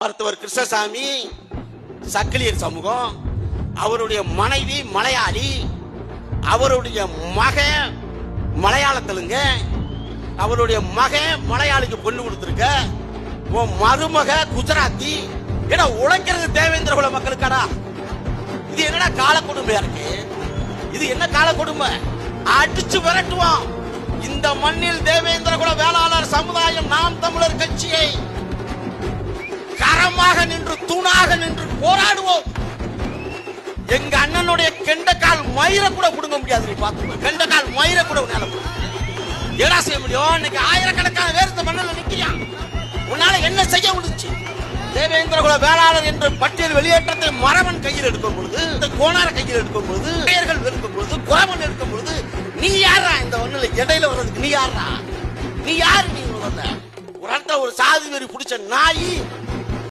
மருத்துவர் கிருஷ்ணசாமி சக்கிலியர் சமூகம் அவருடைய மனைவி மலையாளி அவருடைய மகன் மலையாள தெலுங்க அவருடைய மகன் மலையாளிக்கு பொண்ணு கொடுத்துருக்க உன் மருமக குஜராத்தி ஏன்னா உழைக்கிறது தேவேந்திர குல மக்களுக்காடா? இது என்னடா கால கொடுமையா இருக்கு? இது என்ன கால கொடுமை? அடிச்சு விரட்டுவோம். இந்த மண்ணில் தேவேந்திர குல வேளாளர் சமுதாயம் நாம் தமிழர் கட்சியை கரமாக நின்று தூணாக நின்று போராடுவோம். எங்க அண்ணனுடைய கெண்டக்கால் மயிர கூட புடுங்க முடியாது நீ பாத்துக்க கெண்டக்கால் மயிர கூட உன்னால என்ன செய்ய முடியும்? இன்னைக்கு ஆயிரக்கணக்கான பேர் இந்த மண்ணில் நிக்கிறான். உன்னால என்ன செய்ய முடிச்சு தேவேந்திர குல வேளாளர் என்ற பட்டியல் வெளியேற்றத்தை மரவன் கையில் எடுக்கும் பொழுது இந்த கோணார கையில் எடுக்கும் பொழுது பெயர்கள் இருக்கும் பொழுது குரவன் இருக்கும் பொழுது நீ யாரா இந்த ஒண்ணுல இடையில வர்றதுக்கு நீ யாரா நீ யாரு? நீ ஒரு ஒரு சாதி வெறி பிடிச்ச நாயி